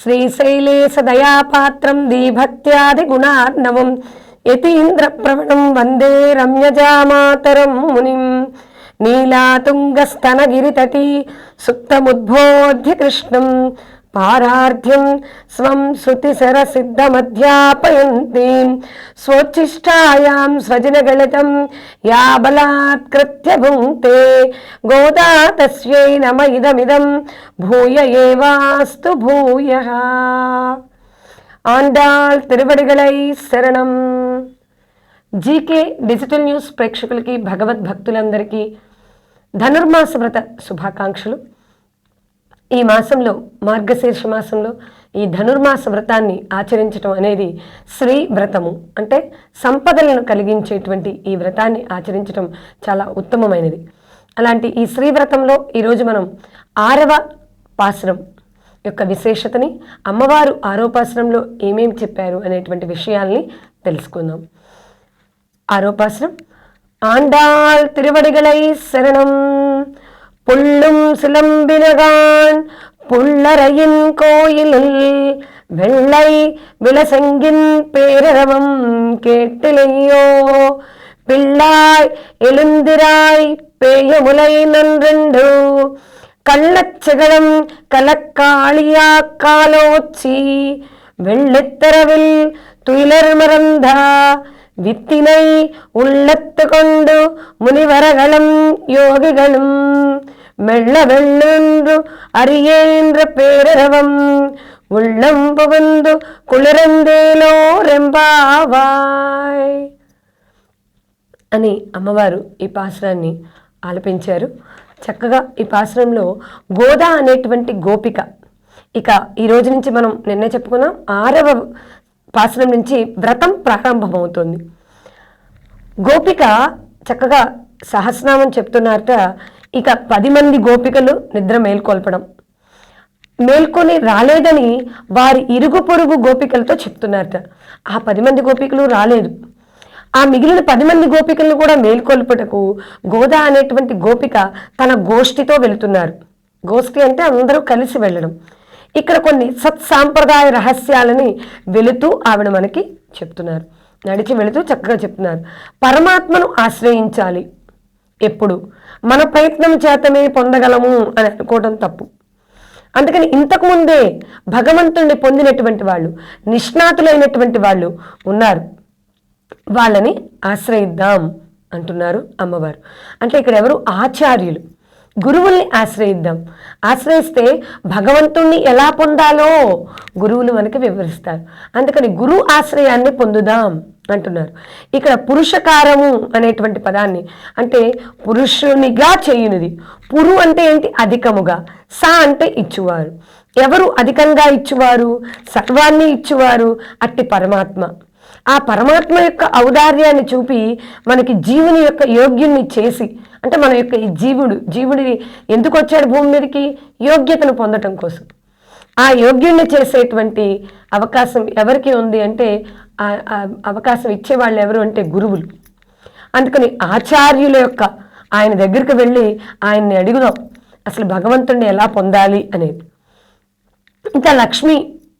శ్రీశైలే సదయాపాత్రం దీభక్త్యాదిగుణార్ణవం యతీంద్రప్రవణం వందే రమ్యజామాతరం మునిం నీలాతుంగస్తనగిరితటీ సుప్తముద్బోధ్య కృష్ణం పారార్థ్యం స్వం శృతిసరసిద్ధమధ్యాపయంతి స్వోచ్ఛిష్టాయాం స్వజనగళితం యా బలాత్కృత్య భుంక్తే. గోదా తస్యై నమ ఇదమిదం భూయ ఏవాస్తు భూయ. ఆండాళ్ తిరువడిగలై శరణం. జీకే డిజిటల్ న్యూస్ ప్రేక్షకులకి భగవద్భక్తులందరికీ ధనుర్మాస వ్రత శుభాకాంక్షలు. ఈ మాసంలో మార్గశీర్ష మాసంలో ఈ ధనుర్మాస వ్రతాన్ని ఆచరించటం అనేది శ్రీ వ్రతము. అంటే సంపదలను కలిగించేటువంటి ఈ వ్రతాన్ని ఆచరించటం చాలా ఉత్తమమైనది. అలాంటి ఈ శ్రీ వ్రతంలో ఈరోజు మనం ఆరవ పాశ్రం యొక్క విశేషతని అమ్మవారు ఆరోపాశ్రంలో ఏమేమి చెప్పారు అనేటువంటి విషయాల్ని తెలుసుకుందాం. ఆరోపాశ్రం ఆండాల్ తిరువడిగలై శరణం புள்ளும் சிலம்பினகான் புள்ளரையின் கோயிலில் வெள்ளை விலசங்கின் பேரரவம் கேட்டிலையோ? பிள்ளாய் எழுந்திராய் பேய முலை நன்றெண்டு கள்ளச்சகலம் கலக்காளியா காலோச்சி வெள்ளித்தரவில் துயிலர் மறந்தா. வித்தினை உள்ளத்து கொண்டு முனிவரகளும் யோகிகளும் மெல்ல வெள்ளென்று அறியேன்ற பேரரவம் உள்ளம் புகுந்து కుళరందేలో రెంబావాయ్ అని అమ్మవారు ఈ పాశ్రాన్ని ఆలపించారు చక్కగా ఈ పాశ్రంలో గోదా అనేటువంటి గోపిక ఇక ఈ రోజు నుంచి మనం నిన్నే చెప్పుకున్నాం ఆరవ పాశ్రం నుంచి వ్రతం ప్రారంభమవుతుంది గోపిక చక్కగా సహస్రనామం చెప్తున్నారట ఇక పది మంది గోపికలు నిద్ర మేల్కొల్పడం. మేల్కొని రాలేదని వారి ఇరుగు పొరుగు గోపికలతో చెప్తున్నారట. ఆ పది మంది గోపికలు రాలేదు. ఆ మిగిలిన పది మంది గోపికలను కూడా మేల్కొల్పుటకు గోదా అనేటువంటి గోపిక తన గోష్ఠితో వెళుతున్నారు. గోష్ఠి అంటే అందరూ కలిసి వెళ్ళడం. ఇక్కడ కొన్ని సత్సాంప్రదాయ రహస్యాలని వెళుతూ ఆవిడ మనకి చెప్తున్నారు. నడిచి వెళుతూ చక్కగా చెప్తున్నారు. పరమాత్మను ఆశ్రయించాలి. ఎప్పుడు? మన ప్రయత్నం చేతమే పొందగలము అని అనుకోవడం తప్పు. అందుకని ఇంతకు ముందే భగవంతుణ్ణి పొందినటువంటి వాళ్ళు నిష్ణాతులైనటువంటి వాళ్ళు ఉన్నారు. వాళ్ళని ఆశ్రయిద్దాం అంటున్నారు అమ్మవారు. అంటే ఇక్కడ ఎవరు? ఆచార్యులు. గురువుల్ని ఆశ్రయిద్దాం. ఆశ్రయిస్తే భగవంతుణ్ణి ఎలా పొందాలో గురువులు మనకి వివరిస్తారు. అందుకని గురు ఆశ్రయాన్ని పొందుదాం. అంటున్నారు. ఇక్కడ పురుషకారము అనేటువంటి పదాన్ని అంటే పురుషునిగా చేయునిది. పురు అంటే ఏంటి? అధికముగా. సా అంటే ఇచ్చువారు. ఎవరు అధికంగా ఇచ్చువారు? సర్వాన్ని ఇచ్చువారు అట్టి పరమాత్మ. ఆ పరమాత్మ యొక్క ఔదార్యాన్ని చూపి మనకి జీవుని యొక్క యోగ్యుని చేసి అంటే మన యొక్క ఈ జీవుడు జీవుడి ఎందుకు వచ్చాడు భూమి మీదకి? యోగ్యతను పొందటం కోసం. ఆ యోగ్యుణ్ణి చేసేటువంటి అవకాశం ఎవరికి ఉంది అంటే అవకాశం ఇచ్చేవాళ్ళు ఎవరు అంటే గురువులు. అందుకని ఆచార్యుల యొక్క ఆయన దగ్గరికి వెళ్ళి ఆయన్ని అడుగుదాం అసలు భగవంతుడిని ఎలా పొందాలి? అనేది. ఇంకా లక్ష్మి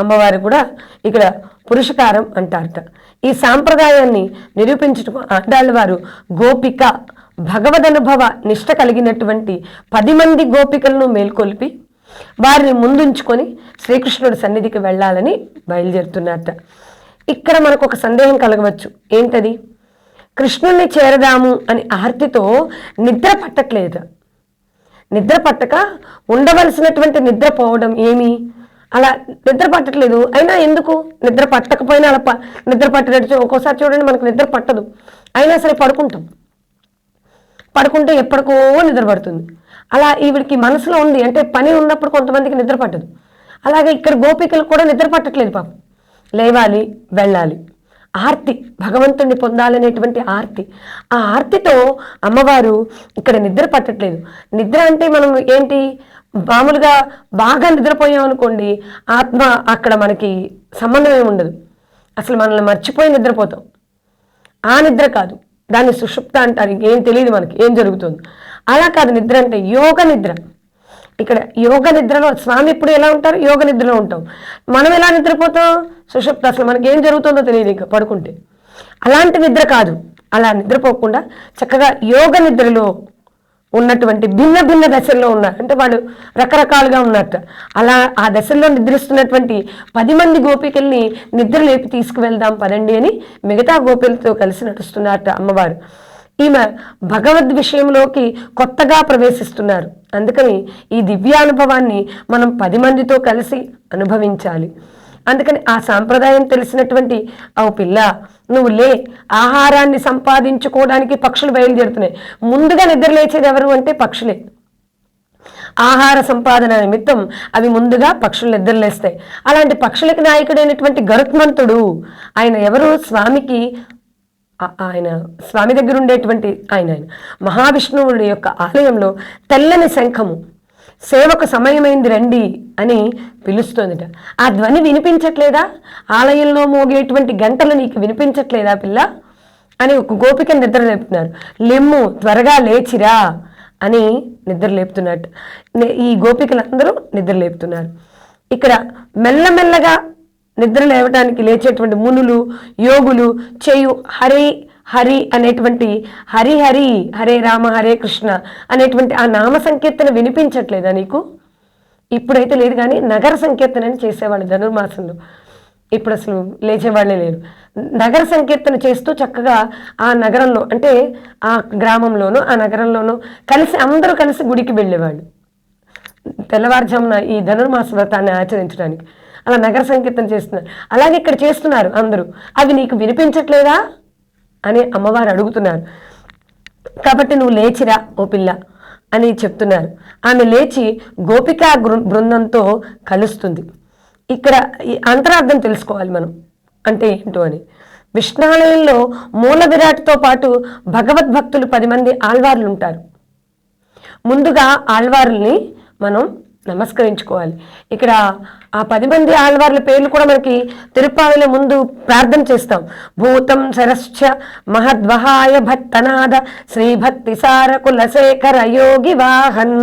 అమ్మవారు కూడా ఇక్కడ పురుషకారం అంటారట. ఈ సాంప్రదాయాన్ని నిరూపించడం ఆడాళ్ళ వారు గోపిక భగవదనుభవ నిష్ట కలిగినటువంటి పది మంది గోపికలను మేల్కొల్పి వారిని ముందుంచుకొని శ్రీకృష్ణుడి సన్నిధికి వెళ్ళాలని బయలుదేరుతున్నారట. ఇక్కడ మనకు ఒక సందేహం కలగవచ్చు. ఏంటది? కృష్ణుణ్ణి చేరదాము అని ఆర్తితో నిద్ర పట్టట్లేదు. నిద్ర పట్టక ఉండవలసినటువంటి నిద్ర పోవడం ఏమి? అలా నిద్ర పట్టట్లేదు. అయినా ఎందుకు? నిద్ర పట్టకపోయినా అలా ప- నిద్ర పట్టినట్టు ఒక్కోసారి చూడండి మనకు నిద్ర పట్టదు. అయినా సరే పడుకుంటాం. పడుకుంటే ఎప్పటికో నిద్ర పడుతుంది. అలా ఈవిడికి మనసులో ఉంది. అంటే పని ఉన్నప్పుడు కొంతమందికి నిద్ర పట్టదు. అలాగే ఇక్కడ గోపికలు కూడా నిద్ర పట్టట్లేదు పాపం. లేవాలి వెళ్ళాలి. ఆర్తి భగవంతుణ్ణి పొందాలనేటువంటి ఆర్తి. ఆ ఆర్తితో అమ్మవారు ఇక్కడ నిద్ర పట్టట్లేదు. నిద్ర అంటే మనం ఏంటి? మామూలుగా బాగా నిద్రపోయాం అనుకోండి ఆత్మ అక్కడ మనకి సంబంధం ఏమి ఉండదు. అసలు మనల్ని మర్చిపోయి నిద్రపోతాం. ఆ నిద్ర కాదు. దాన్ని సుషుప్త అంటారు. ఏం తెలియదు మనకి ఏం జరుగుతుంది? అలా కాదు నిద్ర అంటే యోగ నిద్ర. ఇక్కడ యోగ నిద్రలో స్వామి ఇప్పుడు ఎలా ఉంటారు? యోగ నిద్రలో ఉంటాం. మనం ఎలా నిద్రపోతాం? సుషప్త అసలు మనకి ఏం జరుగుతుందో తెలియదు ఇంకా పడుకుంటే. అలాంటి నిద్ర కాదు. అలా నిద్రపోకుండా చక్కగా యోగ నిద్రలో ఉన్నటువంటి భిన్న భిన్న దశల్లో ఉన్నారు అంటే వాళ్ళు రకరకాలుగా ఉన్నట్టు. అలా ఆ దశల్లో నిద్రిస్తున్నటువంటి పది మంది గోపికల్ని నిద్ర లేపి తీసుకువెళ్దాం పదండి అని మిగతా గోపికలతో కలిసి నడుస్తున్నారట అమ్మవారు. ఈమె భగవద్ విషయంలోకి కొత్తగా ప్రవేశిస్తున్నారు. అందుకని ఈ దివ్యానుభవాన్ని మనం పది మందితో కలిసి అనుభవించాలి. అందుకని ఆ సాంప్రదాయం తెలిసినటువంటి ఓ పిల్ల నువ్వు లే ఆహారాన్ని సంపాదించుకోవడానికి పక్షులు బయలుదేరుతున్నాయి. ముందుగా నిద్రలేచేది ఎవరు అంటే పక్షులే. ఆహార సంపాదన నిమిత్తం అవి ముందుగా పక్షులు నిద్రలేస్తాయి అలాంటి పక్షులకి నాయకుడైనటువంటి గరుత్మంతుడు ఆయన ఎవరు? స్వామికి ఆయన స్వామి దగ్గర ఉండేటువంటి ఆయన ఆయన. మహావిష్ణువుడి యొక్క ఆలయంలో తెల్లని శంఖము సేవకు సమయమైంది రండి అని పిలుస్తోందిట. ఆ ధ్వని వినిపించట్లేదా? ఆలయంలో మోగేటువంటి గంటలు నీకు వినిపించట్లేదా పిల్ల? అని ఒక గోపిక నిద్ర లేపుతున్నారు లెమ్ము త్వరగా లేచిరా అని నిద్ర లేపుతున్నట్టు ఈ గోపికలందరూ నిద్ర లేపుతున్నారు ఇక్కడ మెల్లమెల్లగా నిద్ర లేవటానికి లేచేటువంటి మునులు యోగులు చేయు హరి హరి అనేటువంటి హరి హరి హరే రామ హరే కృష్ణ అనేటువంటి ఆ నామ సంకీర్తన వినిపించట్లేదా నీకు? ఇప్పుడైతే లేదు కానీ నగర సంకీర్తనని చేసేవాళ్ళు ధనుర్మాసంలో. ఇప్పుడు అసలు లేచేవాళ్ళే లేరు. నగర సంకీర్తన చేస్తూ చక్కగా ఆ నగరంలో అంటే ఆ గ్రామంలోనూ ఆ నగరంలోనూ కలిసి అందరూ కలిసి గుడికి వెళ్ళేవాళ్ళు. తెల్లవారుజామున ఈ ధనుర్మాస వ్రతాన్ని ఆచరించడానికి. అలా నగర సంకీర్తన చేస్తున్నారు. అలాగే ఇక్కడ చేస్తున్నారు అందరూ. అవి నీకు వినిపించట్లేదా? అని అమ్మవారు అడుగుతున్నారు. కాబట్టి నువ్వు లేచిరా ఓ పిల్ల అని చెప్తున్నారు. ఆమె లేచి గోపికా బృందంతో కలుస్తుంది. ఇక్కడ ఈ అంతరార్థం తెలుసుకోవాలి మనం. అంటే ఏంటో అని. విష్ణాలయంలో మూల విరాట్తో పాటు భగవద్భక్తులు పది మంది ఆళ్వార్లు ఉంటారు ముందుగా ఆళ్వార్లని మనం నమస్కరించుకోవాలి. ఇక్కడ ఆ పది మంది ఆళ్వార్ల పేర్లు కూడా మనకి తిరుపావిలో ముందు ప్రార్థన చేస్తాం. భూతం సరశ్చ మహద్వహాయ భట్టనాద శ్రీభక్తి సార కులశేఖర యోగి వాహన్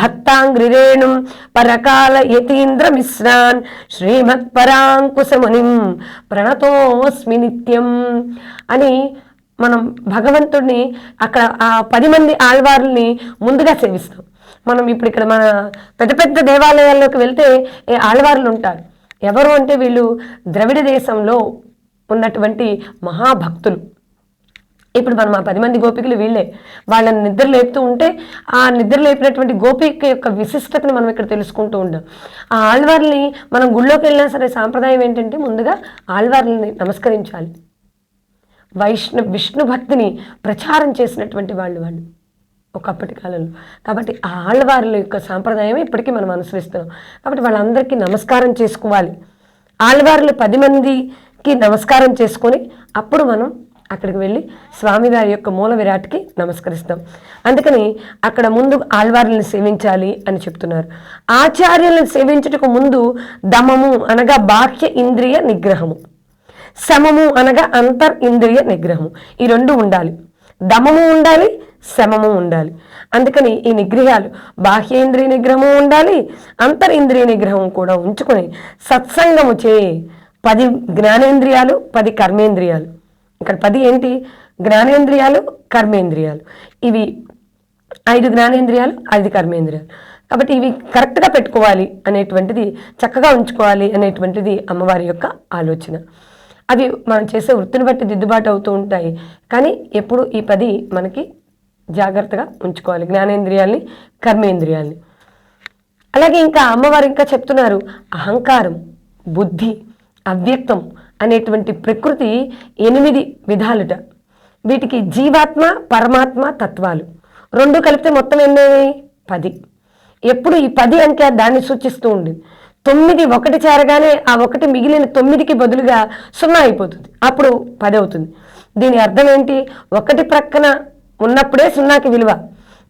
భక్తాంగ్రిరేణుం పరకాల యతీంద్ర మిశ్రాన్ శ్రీమత్ పరాంకుశమునిం ప్రణతోస్మి నిత్యం అని మనం భగవంతుడిని అక్కడ ఆ పది మంది ఆళ్వార్లని ముందుగా సేవిస్తాం. మనం ఇప్పుడు ఇక్కడ మన పెద్ద పెద్ద దేవాలయాల్లోకి వెళ్తే ఏ ఆళ్వార్లు ఉంటారు. ఎవరు అంటే వీళ్ళు ద్రవిడ దేశంలో ఉన్నటువంటి మహాభక్తులు. ఇప్పుడు మనం ఆ పది మంది గోపికలు వీళ్ళే. వాళ్ళని నిద్ర లేపుతూ ఉంటే ఆ నిద్ర లేపినటువంటి గోపిక యొక్క విశిష్టతను మనం ఇక్కడ తెలుసుకుంటూ ఉంటాం ఆ ఆళ్వార్ని మనం గుళ్ళోకి వెళ్ళినా సరే సాంప్రదాయం ఏంటంటే ముందుగా ఆళ్వార్లని నమస్కరించాలి. వైష్ణ విష్ణు భక్తిని ప్రచారం చేసినటువంటి వాళ్ళు వాళ్ళు. ఒకప్పటి కాలంలో. కాబట్టి ఆ ఆళ్ళవార్ల యొక్క సాంప్రదాయం ఇప్పటికీ మనం అనుసరిస్తున్నాం. కాబట్టి వాళ్ళందరికీ నమస్కారం చేసుకోవాలి. ఆళ్ళవార్లు పది మందికి నమస్కారం చేసుకొని అప్పుడు మనం అక్కడికి వెళ్ళి స్వామివారి యొక్క మూల విరాట్కి నమస్కరిస్తాం. అందుకని అక్కడ ముందు ఆళ్వార్లను సేవించాలి అని చెప్తున్నారు. ఆచార్యులను సేవించుటకు ముందు దమము అనగా బాహ్య ఇంద్రియ నిగ్రహము. సమము అనగా అంతర్ ఇంద్రియ నిగ్రహము. ఈ రెండు ఉండాలి. దమము ఉండాలి శమము ఉండాలి. అందుకని ఈ నిగ్రహాలు బాహ్యేంద్రియ నిగ్రహము ఉండాలి అంతరింద్రియ నిగ్రహం కూడా ఉంచుకొని సత్సంగము చే పది జ్ఞానేంద్రియాలు పది కర్మేంద్రియాలు. ఇక్కడ పది ఏంటి? జ్ఞానేంద్రియాలు కర్మేంద్రియాలు. ఇవి ఐదు జ్ఞానేంద్రియాలు ఐదు కర్మేంద్రియాలు. కాబట్టి ఇవి కరెక్ట్గా పెట్టుకోవాలి అనేటువంటిది చక్కగా ఉంచుకోవాలి అనేటువంటిది అమ్మవారి యొక్క ఆలోచన. అవి మనం చేసే వృత్తిని బట్టి దిద్దుబాటు అవుతూ ఉంటాయి. కానీ ఎప్పుడు ఈ పది మనకి జాగ్రత్తగా ఉంచుకోవాలి. జ్ఞానేంద్రియాల్ని కర్మేంద్రియాల్ని. అలాగే ఇంకా అమ్మవారు ఇంకా చెప్తున్నారు అహంకారం బుద్ధి అవ్యక్తం అనేటువంటి ప్రకృతి ఎనిమిది విధాలుట. వీటికి జీవాత్మ పరమాత్మ తత్వాలు. రెండు కలిపితే మొత్తం ఎన్ని పది. ఎప్పుడు ఈ పది అంకె దాన్ని సూచిస్తూ ఉంది తొమ్మిది ఒకటి చేరగానే ఆ ఒకటి మిగిలిన తొమ్మిదికి బదులుగా సున్నా అయిపోతుంది. అప్పుడు పది అవుతుంది. దీని అర్థం ఏంటి? ఒకటి ప్రక్కన ఉన్నప్పుడే సున్నాకి విలువ.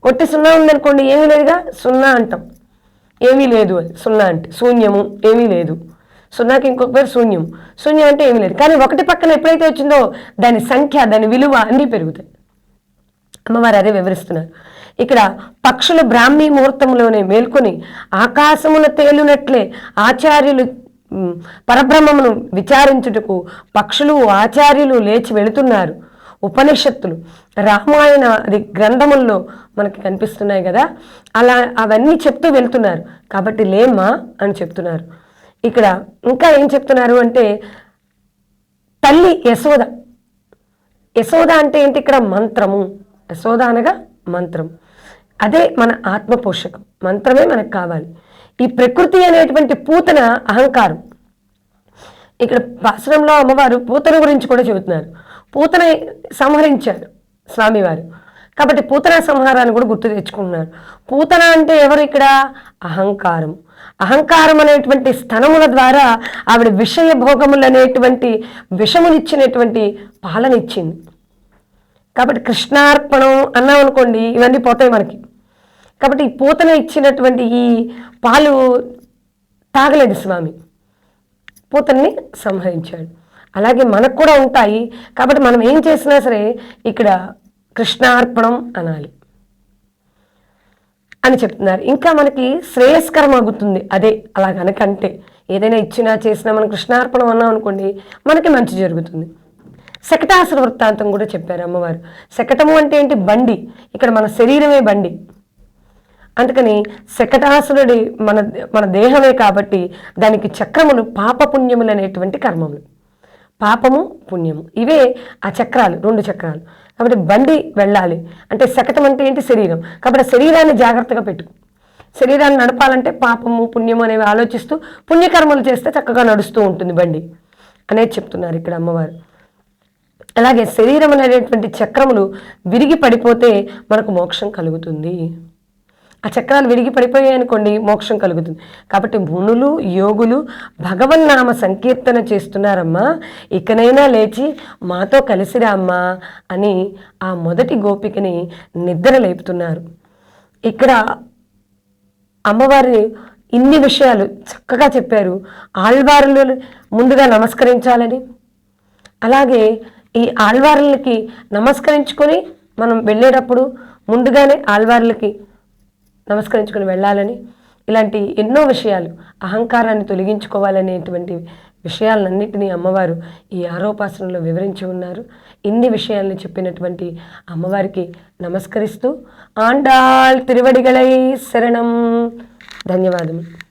ఒట్టి సున్నా ఉందనుకోండి ఏమీ లేదుగా? సున్నా అంటాం. ఏమీ లేదు అది. సున్నా అంటే శూన్యము ఏమీ లేదు. సున్నాకి ఇంకొక పేరు శూన్యం శూన్యం అంటే ఏమీ లేదు. కానీ ఒకటి పక్కన ఎప్పుడైతే వచ్చిందో దాని సంఖ్య దాని విలువ అన్నీ పెరుగుతాయి. అమ్మవారు అదే వివరిస్తున్నారు. ఇక్కడ పక్షులు బ్రాహ్మీ ముహూర్తంలోనే మేల్కొని ఆకాశమున తేలునట్లే ఆచార్యులు పరబ్రహ్మమును విచారించుటకు పక్షులు ఆచార్యులు లేచి వెళుతున్నారు. ఉపనిషత్తులు రామాయణ అది గ్రంథముల్లో మనకి కనిపిస్తున్నాయి కదా? అలా అవన్నీ చెప్తూ వెళ్తున్నారు. కాబట్టి లేమ్మా అని చెప్తున్నారు. ఇక్కడ ఇంకా ఏం చెప్తున్నారు అంటే తల్లి యశోద. యశోద అంటే ఏంటి? ఇక్కడ మంత్రము. యశోద అనగా మంత్రం. అదే మన ఆత్మ పోషకం మంత్రమే మనకు కావాలి. ఈ ప్రకృతి అనేటువంటి పూతన అహంకారం. ఇక్కడ పాశ్రంలో అమ్మవారు పూతన గురించి కూడా చెబుతున్నారు. పూతన సంహరించారు స్వామివారు. కాబట్టి పూతన సంహారాన్ని కూడా గుర్తు తెచ్చుకుంటున్నారు. పూతన అంటే ఎవరు ఇక్కడ? అహంకారం. అహంకారం అనేటువంటి స్థనముల ద్వారా ఆవిడ విషయ భోగములు అనేటువంటి విషమునిచ్చినటువంటి పాలన ఇచ్చింది కాబట్టి కృష్ణార్పణం అన్నాం అనుకోండి ఇవన్నీ పోతాయి మనకి. కాబట్టి ఈ పూతన ఇచ్చినటువంటి ఈ పాలు తాగలేదు స్వామి. పూతల్ని సంహరించాడు. అలాగే మనకు కూడా ఉంటాయి. కాబట్టి మనం ఏం చేసినా సరే ఇక్కడ కృష్ణార్పణం అనాలి అని చెప్తున్నారు. ఇంకా మనకి శ్రేయస్కరం అవుతుంది అదే అలా కనుకంటే ఏదైనా ఇచ్చినా చేసినా మనం కృష్ణార్పణం అన్నాం అనుకోండి మనకి మంచి జరుగుతుంది. శకటాసుర వృత్తాంతం కూడా చెప్పారు అమ్మవారు. శకటము అంటే ఏంటి? బండి. ఇక్కడ మన శరీరమే బండి. అందుకని శకటాసురుడి మన మన దేహమే కాబట్టి దానికి చక్రములు పాపపుణ్యములు అనేటువంటి కర్మములు. పాపము పుణ్యము. ఇవే ఆ చక్రాలు రెండు చక్రాలు. కాబట్టి బండి వెళ్ళాలి. అంటే శకటం అంటే ఏంటి? శరీరం. కాబట్టి శరీరాన్ని జాగ్రత్తగా పెట్టు. శరీరాన్ని నడపాలంటే పాపము పుణ్యము అనేవి ఆలోచిస్తూ పుణ్యకర్మలు చేస్తే చక్కగా నడుస్తూ ఉంటుంది బండి. అనేది చెప్తున్నారు ఇక్కడ అమ్మవారు. అలాగే శరీరం అనేటువంటి చక్రములు విరిగి పడిపోతే మనకు మోక్షం కలుగుతుంది. ఆ చక్రాలు విరిగి పడిపోయాయి అనుకోండి మోక్షం కలుగుతుంది. కాబట్టి మునులు యోగులు భగవన్నామ సంకీర్తన చేస్తున్నారమ్మా ఇకనైనా లేచి మాతో కలిసిరా అమ్మా అని ఆ మొదటి గోపికని నిద్ర లేపుతున్నారు. ఇక్కడ అమ్మవారి ఇన్ని విషయాలు చక్కగా చెప్పారు. ఆళ్వారులు ముందుగా నమస్కరించాలని అలాగే ఈ ఆళ్వార్లకి నమస్కరించుకొని మనం వెళ్ళేటప్పుడు ముందుగానే ఆళ్వార్లకి నమస్కరించుకొని వెళ్ళాలని ఇలాంటి ఎన్నో విషయాలు అహంకారాన్ని తొలగించుకోవాలనేటువంటి విషయాలన్నింటినీ అమ్మవారు ఈ ఆరోపాసనలో వివరించి ఉన్నారు. ఇన్ని విషయాల్ని చెప్పినటువంటి అమ్మవారికి నమస్కరిస్తూ ఆండాల్ తిరువడిగలై శరణం. ధన్యవాదములు.